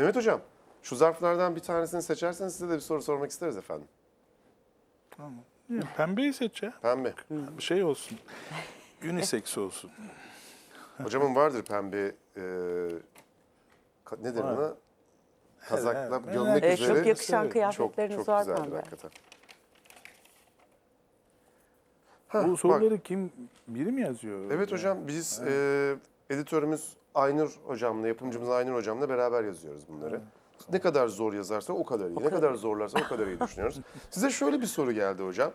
Mehmet Hocam, şu zarflardan bir tanesini seçerseniz size de bir soru sormak isteriz efendim. Tamam. Ya, pembeyi seç ya. Pembe. Bir şey olsun. Unisex olsun. Hocamın vardır pembe, e, ka- ne denir Var. ona? Kazakla, Evet, evet. gömlek Evet, üzeri. çok yakışan Çok- kıyafetleriniz çok var güzeldir pembe. hakikaten. Hah, Bu bak. soruları kim, biri mi yazıyor? Evet hocam biz e, editörümüz Aynur hocamla, yapımcımız Aynur hocamla beraber yazıyoruz bunları. Ne kadar zor yazarsa o kadar iyi. ne kadar zorlarsa o kadar iyi düşünüyoruz. Size şöyle bir soru geldi hocam.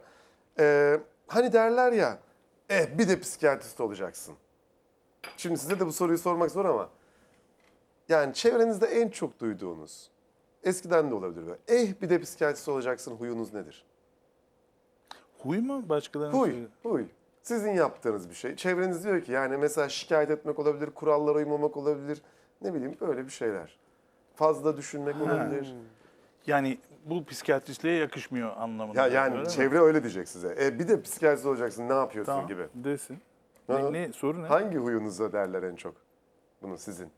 E, hani derler ya, eh bir de psikiyatrist olacaksın. Şimdi size de bu soruyu sormak zor ama yani çevrenizde en çok duyduğunuz, eskiden de olabilir böyle. Eh bir de psikiyatrist olacaksın huyunuz nedir? Huy mu başkalarının? Huy, huy. Sizin yaptığınız bir şey. Çevreniz diyor ki yani mesela şikayet etmek olabilir, kurallara uymamak olabilir. Ne bileyim böyle bir şeyler. Fazla düşünmek olabilir. Yani bu psikiyatristliğe yakışmıyor anlamında. Ya yani öyle mi? çevre öyle diyecek size. E bir de psikiyatrist olacaksın ne yapıyorsun tamam, gibi. desin. Ne, ne, soru ne? Hangi huyunuza derler en çok? Bunu sizin.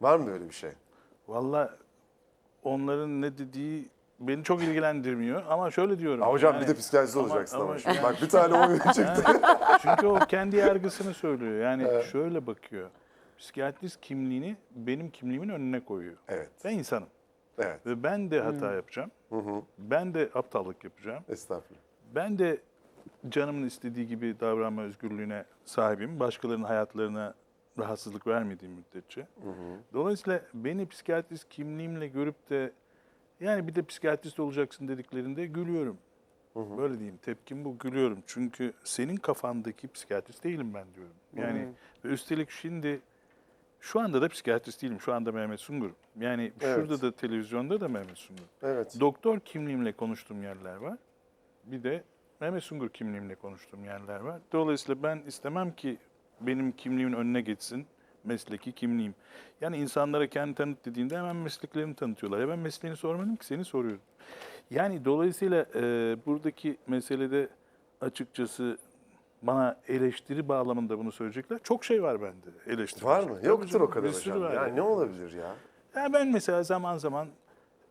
Var mı böyle bir şey? Valla onların ne dediği beni çok ilgilendirmiyor ama şöyle diyorum. Ha, hocam yani- bir de psikiyatrist ama- olacaksın ama. ama şimdi. yani- Bak bir tane oy çıktı. Çünkü o kendi yargısını söylüyor. Yani şöyle bakıyor. Psikiyatrist kimliğini benim kimliğimin önüne koyuyor. evet, Ben insanım. evet. Ve ben de hata yapacağım. Hı hı. Ben de aptallık yapacağım. Estağfurullah. Ben de canımın istediği gibi davranma özgürlüğüne sahibim. Başkalarının hayatlarına rahatsızlık vermediğim müddetçe. Dolayısıyla beni psikiyatrist kimliğimle görüp de yani bir de psikiyatrist olacaksın dediklerinde gülüyorum. Böyle diyeyim. Tepkim bu gülüyorum. Çünkü senin kafandaki psikiyatrist değilim ben diyorum. Yani ve üstelik şimdi şu anda da psikiyatrist değilim. Şu anda Mehmet Sungur. Yani Evet. şurada da televizyonda da Mehmet Sungur. Evet. Doktor kimliğimle konuştuğum yerler var. Bir de Mehmet Sungur kimliğimle konuştuğum yerler var. Dolayısıyla ben istemem ki benim kimliğimin önüne geçsin mesleki kimliğim. Yani insanlara kendi tanıt dediğinde hemen mesleklerini tanıtıyorlar. Ya ben mesleğini sormadım ki seni soruyorum. Yani dolayısıyla e, buradaki meselede açıkçası bana eleştiri bağlamında bunu söyleyecekler. Çok şey var bende eleştiri. Var mı? Yoktur o kadar hocam. var. Ya ne olabilir ya? Ya ben mesela zaman zaman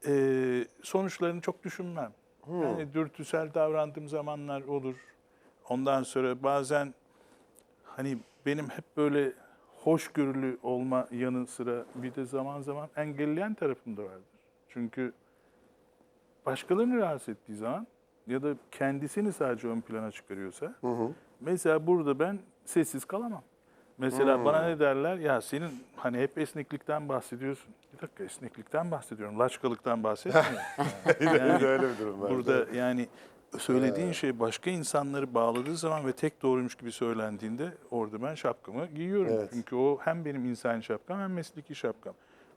e, sonuçlarını çok düşünmem. Yani dürtüsel davrandığım zamanlar olur. Ondan sonra bazen hani benim hep böyle hoşgörülü olma yanı sıra bir de zaman zaman engelleyen tarafım da vardır. Çünkü başkalarını rahatsız ettiği zaman ya da kendisini sadece ön plana çıkarıyorsa mesela burada ben sessiz kalamam. Mesela bana ne derler? Ya senin hani hep esneklikten bahsediyorsun. Bir dakika esneklikten bahsediyorum. Laçkalıktan bahsetmiyorum. Yani, öyle bir durum var. Burada yani söylediğin şey başka insanları bağladığı zaman ve tek doğruymuş gibi söylendiğinde orada ben şapkamı giyiyorum. Evet. Çünkü o hem benim insani şapkam hem mesleki şapkam.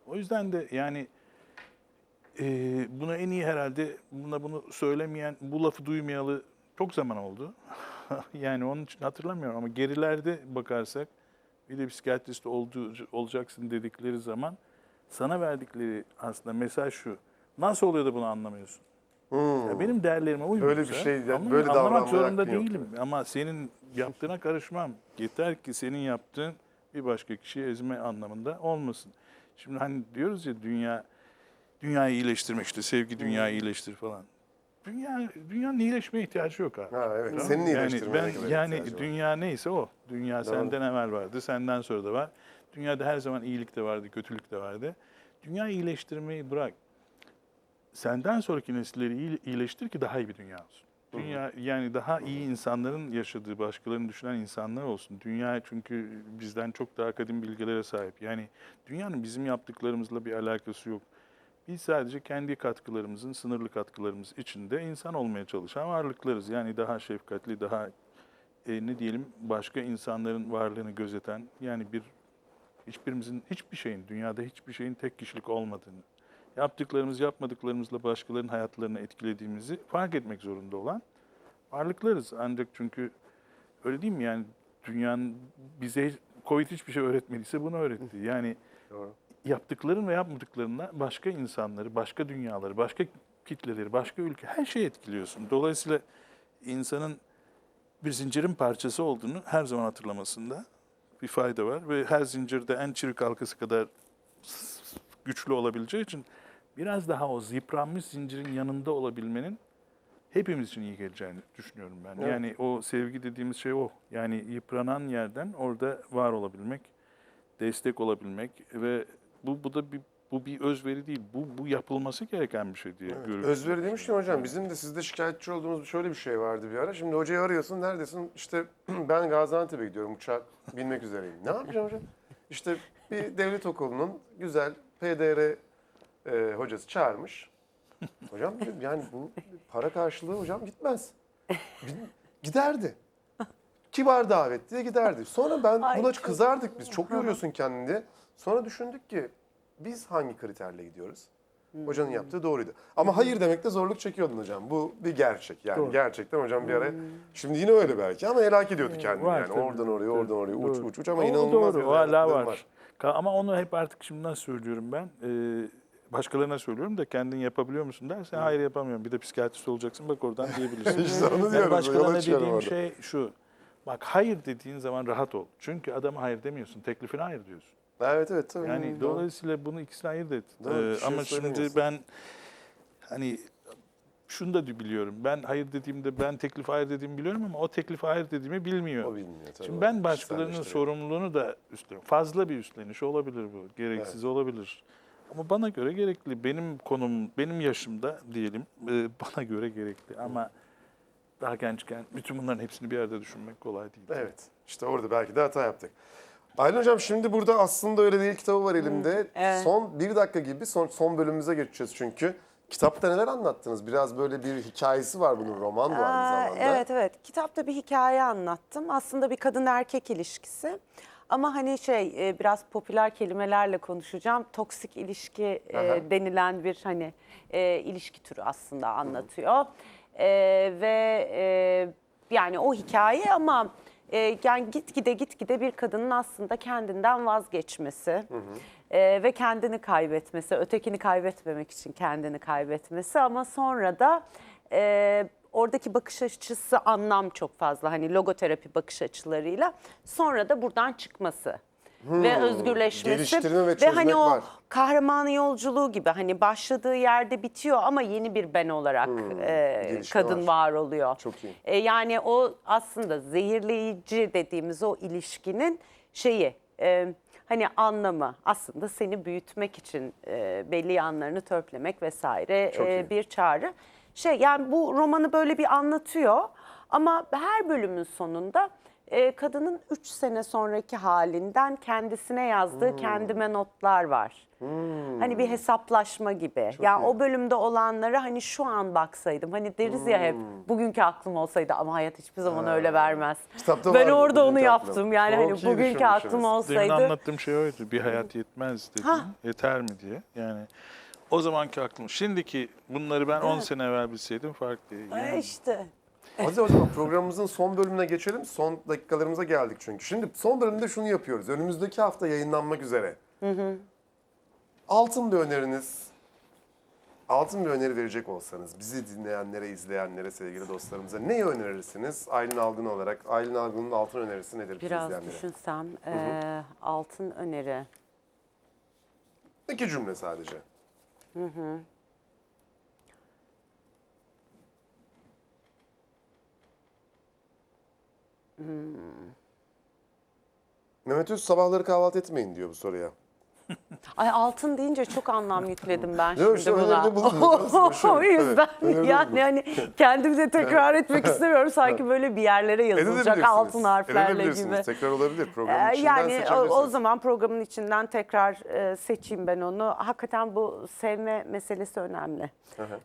O yüzden de yani e, buna en iyi herhalde buna bunu söylemeyen, bu lafı duymayalı çok zaman oldu. yani onun için hatırlamıyorum ama gerilerde bakarsak bir de psikiyatrist olduğu, olacaksın dedikleri zaman sana verdikleri aslında mesaj şu. Nasıl oluyor da bunu anlamıyorsun? Hmm. Ya benim değerlerime uymuyorsa Böyle bir şey, ya anlamam- böyle davranmaya zorunda yok. değilim. Ama senin yaptığına karışmam. Yeter ki senin yaptığın bir başka kişiyi ezme anlamında olmasın. Şimdi hani diyoruz ya dünya dünyayı iyileştirmek işte sevgi dünyayı iyileştir falan. Dünya dünyanın iyileşmeye ihtiyacı yok abi. Ha evet. Tamam. Senin yani ben yani var. dünya neyse o. Dünya Doğru. senden evvel vardı, senden sonra da var. Dünyada her zaman iyilik de vardı, kötülük de vardı. Dünya iyileştirmeyi bırak. Senden sonraki nesilleri iyi- iyileştir ki daha iyi bir dünya olsun. Dünya yani daha iyi insanların yaşadığı, başkalarını düşünen insanlar olsun. Dünya çünkü bizden çok daha kadim bilgilere sahip. Yani dünyanın bizim yaptıklarımızla bir alakası yok. Biz sadece kendi katkılarımızın, sınırlı katkılarımız içinde insan olmaya çalışan varlıklarız. Yani daha şefkatli, daha e, ne diyelim başka insanların varlığını gözeten, yani bir hiçbirimizin, hiçbir şeyin, dünyada hiçbir şeyin tek kişilik olmadığını, yaptıklarımız, yapmadıklarımızla başkalarının hayatlarını etkilediğimizi fark etmek zorunda olan varlıklarız. Ancak çünkü öyle değil mi yani dünyanın bize Covid hiçbir şey öğretmediyse bunu öğretti. Yani Doğru. yaptıkların ve yapmadıklarınla başka insanları, başka dünyaları, başka kitleleri, başka ülke her şeyi etkiliyorsun. Dolayısıyla insanın bir zincirin parçası olduğunu her zaman hatırlamasında bir fayda var ve her zincirde en çürük halkası kadar güçlü olabileceği için biraz daha o yıpranmış zincirin yanında olabilmenin hepimiz için iyi geleceğini düşünüyorum ben. Evet. Yani o sevgi dediğimiz şey o. Yani yıpranan yerden orada var olabilmek, destek olabilmek ve bu bu da bir bu bir özveri değil. Bu bu yapılması gereken bir şey diye görüyorum. Özveri demişken hocam bizim de sizde şikayetçi olduğumuz şöyle bir şey vardı bir ara. Şimdi hocayı arıyorsun neredesin? İşte ben Gaziantep'e gidiyorum uçağa binmek üzereyim. Ne yapacağım hocam? İşte bir devlet okulunun güzel PDR e, hocası çağırmış. Hocam dedim, yani bu para karşılığı hocam gitmez. Gid- Giderdi. Kibar davet diye giderdi. Sonra ben Ay, buna çok- kızardık biz. Çok yoruyorsun kendini diye. Sonra düşündük ki biz hangi kriterle gidiyoruz? Hocanın yaptığı doğruydu. Ama hayır demekte zorluk çekiyordun hocam. Bu bir gerçek. Yani Doğru. gerçekten hocam bir ara şimdi yine öyle belki ama helak ediyordu kendini Var yani. tabii. Oradan oraya, oradan oraya uç Doğru. uç uç ama O inanılmaz doğru, bir o hala var. Ka- Ama onu hep artık şimdiden söylüyorum ben. Ee, başkalarına söylüyorum da kendin yapabiliyor musun dersen hayır yapamıyorum. Bir de psikiyatrist olacaksın bak oradan diyebilirsin. İşte onu Yani diyoruz. başkalarına dediğim şey şu. Bak hayır dediğin zaman rahat ol. Çünkü adama hayır demiyorsun. Teklifine hayır diyorsun. Evet evet tabii. Yani Doğru. dolayısıyla bunu ikisini ayırt et. Doğru, Ee, şey ama şimdi ben hani şunu da biliyorum. Ben hayır dediğimde ben teklife hayır dediğimi biliyorum ama o teklife hayır dediğimi bilmiyor. O bilmiyor tabii. Şimdi ben başkalarının sorumluluğunu da üstleniyorum. Fazla bir üstleniş olabilir bu. Gereksiz olabilir. Ama bana göre gerekli. Benim konum, benim yaşımda diyelim e, bana göre gerekli. Ama daha gençken bütün bunların hepsini bir arada düşünmek kolay değil. Evet. İşte orada belki de hata yaptık. Aylin Hocam şimdi burada aslında öyle değil kitabı var elimde. evet. Son bir dakika gibi son, son bölümümüze geçeceğiz çünkü. Kitapta neler anlattınız? Biraz böyle bir hikayesi var bunun roman bu aynı Aa, zamanda. Evet evet. Kitapta bir hikaye anlattım. Aslında bir kadın erkek ilişkisi. Ama hani şey e, biraz popüler kelimelerle konuşacağım. Toksik ilişki e, Aha. denilen bir hani e, ilişki türü aslında anlatıyor. E, ve e, yani o hikaye ama e, yani gitgide gitgide bir kadının aslında kendinden vazgeçmesi e, ve kendini kaybetmesi, ötekini kaybetmemek için kendini kaybetmesi ama sonra da e, oradaki bakış açısı anlam çok fazla hani logoterapi bakış açılarıyla sonra da buradan çıkması ve özgürleşmesi Hmm. Geliştirme ve çözmek hani o var. kahraman yolculuğu gibi hani başladığı yerde bitiyor ama yeni bir ben olarak e, Hmm. gelişme kadın var. var oluyor. Çok iyi. E, yani o aslında zehirleyici dediğimiz o ilişkinin şeyi e, hani anlamı aslında seni büyütmek için e, belli yanlarını törpülemek vesaire Çok e, iyi. bir çağrı. Şey yani bu romanı böyle bir anlatıyor ama her bölümün sonunda e, kadının 3 sene sonraki halinden kendisine yazdığı Hmm. kendime notlar var. Hani bir hesaplaşma gibi. ya iyi. o bölümde olanlara hani şu an baksaydım. Hani deriz ya hep Hmm. bugünkü aklım olsaydı ama hayat hiçbir zaman öyle vermez. Kitapta ben var bu orada onu bugünkü aklım. yaptım. Yani Çok hani iyi bugünkü düşünmüşsünüz. aklım Demin olsaydı. anlattığım şey oydu. Bir hayat yetmez dedim. Ha. Yeter mi diye. Yani o zamanki aklım. Şimdiki bunları ben 10 sene evvel bilseydim farklı. Ay Yani işte. Hadi o zaman programımızın son bölümüne geçelim. Son dakikalarımıza geldik çünkü. Şimdi son bölümde şunu yapıyoruz. Önümüzdeki hafta yayınlanmak üzere. Altın bir öneriniz, altın bir öneri verecek olsanız bizi dinleyenlere, izleyenlere, sevgili dostlarımıza neyi önerirsiniz? Aylin Algın olarak. Aylin Algın'ın altın önerisi nedir bizi Biraz izleyenlere? düşünsem. eee, altın öneri. İki cümle sadece. Mehmet Öz sabahları kahvaltı etmeyin diyor bu soruya. Ay altın deyince çok anlam yükledim ben Yok, şimdi işte buna. Boşver. o yüzden Evet, öneride yani bulundunuz. hani kendimi de tekrar etmek istemiyorum. Sanki böyle bir yerlere yazılacak altın harflerle gibi. Tekrar olabilir. Programın Ee, içinden yani o, seçebilirsiniz. zaman programın içinden tekrar e, seçeyim ben onu. Hakikaten bu sevme meselesi önemli.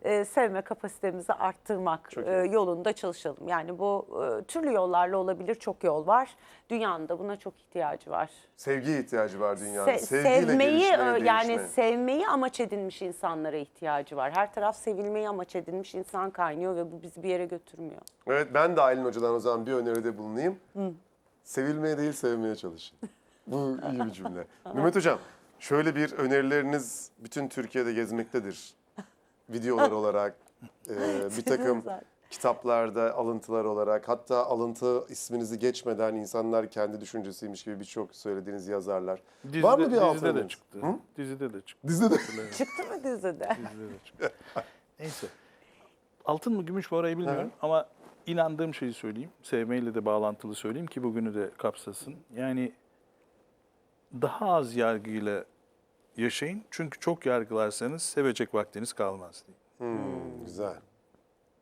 Ee, sevme kapasitemizi arttırmak Çok e, yolunda çalışalım. Yani bu e, türlü yollarla olabilir. Çok yol var. Dünyanın da buna çok ihtiyacı var. Sevgiye ihtiyacı var dünyanın. Se- Sevgiyle sevmeyi ö- yani değişmeye. sevmeyi amaç edinmiş insanlara ihtiyacı var. Her taraf sevilmeyi amaç edinmiş insan kaynıyor ve bu bizi bir yere götürmüyor. Evet ben de Aylin Hoca'dan o zaman bir öneride bulunayım. Sevilmeye değil sevmeye çalışın. Bu iyi bir cümle. Mehmet Hocam şöyle bir önerileriniz bütün Türkiye'de gezmektedir. Videolar olarak e, bir takım. Kitaplarda alıntılar olarak hatta alıntı isminizi geçmeden insanlar kendi düşüncesiymiş gibi birçok söylediğiniz yazarlar. Dizide, Var mı bir dizide de çıktı. Hı? Dizide de çıktı. Dizide de. Çıktı mı dizide? Dizide de çıktı. Neyse. Altın mı gümüş mü orayı bilmiyorum ama inandığım şeyi söyleyeyim. Sevmeyle de bağlantılı söyleyeyim ki bugünü de kapsasın. Yani daha az yargıyla yaşayın. Çünkü çok yargılarsanız sevecek vaktiniz kalmaz diye. Hmm, güzel.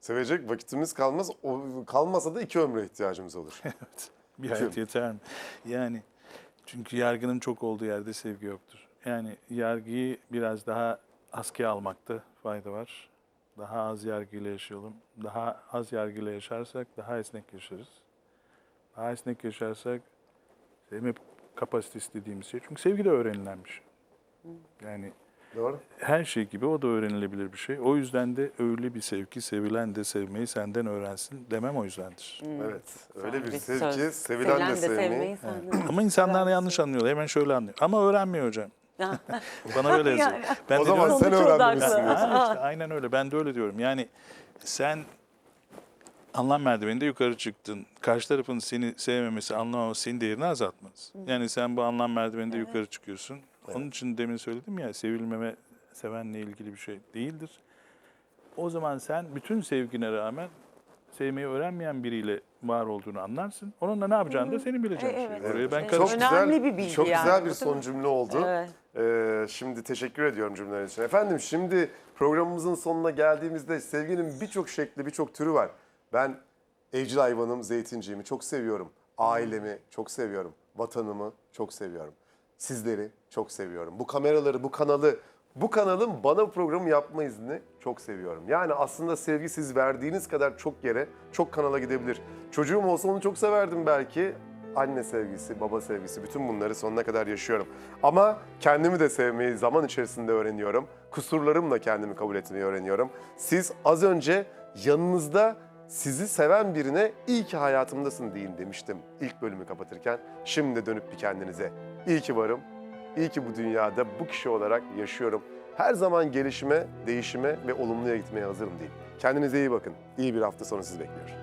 Sevecek vakitimiz kalmaz. O, kalmasa da iki ömre ihtiyacımız olur. Bir hayat yeter mi? Yani çünkü yargının çok olduğu yerde sevgi yoktur. Yani yargıyı biraz daha askıya almakta fayda var. Daha az yargıyla yaşayalım. Daha az yargıyla yaşarsak daha esnek yaşarız. Daha esnek yaşarsak sevme kapasitesi dediğimiz şey. Çünkü sevgi de öğrenilen bir şey. Yani Doğru. her şey gibi o da öğrenilebilir bir şey. O yüzden de öyle bir sevgi, sevilen de sevmeyi senden öğrensin demem o yüzdendir. Evet. Öyle bir Bir sevgi, söz. sevilen de sevmeyi. senden. Ama insanlar yanlış anlıyorlar. Hemen şöyle anlıyor. Ama öğrenmiyor hocam. Bana öyle yazıyor. Ben O de zaman diyorum- sen. Ha, işte aynen öyle. Ben de öyle diyorum. Yani sen anlam merdiveninde yukarı çıktın. Karşı tarafın seni sevmemesi, anlamaması senin değerini azaltmaz. Yani sen bu anlam merdiveninde yukarı çıkıyorsun. Onun için demin söyledim ya sevilmeme sevenle ilgili bir şey değildir. O zaman sen bütün sevgine rağmen sevmeyi öğrenmeyen biriyle var olduğunu anlarsın. Onunla ne yapacağını da senin bileceğin E, şey. evet. Oraya ben Evet. Çok güzel, Önemli bir bilgi çok yani güzel bir son cümle oldu. Evet. Ee, şimdi teşekkür ediyorum cümleler için. Efendim şimdi programımızın sonuna geldiğimizde sevginin birçok şekli, birçok türü var. Ben evcil hayvanım, zeytinciğimi çok seviyorum. Ailemi çok seviyorum. Vatanımı çok seviyorum. Sizleri çok seviyorum. Bu kameraları, bu kanalı, bu kanalın bana bu programı yapma izni çok seviyorum. Yani aslında sevgi siz verdiğiniz kadar çok yere, çok kanala gidebilir. Çocuğum olsa onu çok severdim belki. Anne sevgisi, baba sevgisi, bütün bunları sonuna kadar yaşıyorum. Ama kendimi de sevmeyi zaman içerisinde öğreniyorum. Kusurlarımla kendimi kabul etmeyi öğreniyorum. Siz az önce yanınızda sizi seven birine iyi ki hayatımdasın deyin demiştim ilk bölümü kapatırken. Şimdi dönüp bir kendinize. İyi ki varım, iyi ki bu dünyada bu kişi olarak yaşıyorum. Her zaman gelişime, değişime ve olumluya gitmeye hazırım deyin. Kendinize iyi bakın. İyi bir hafta sonu sizi bekliyor.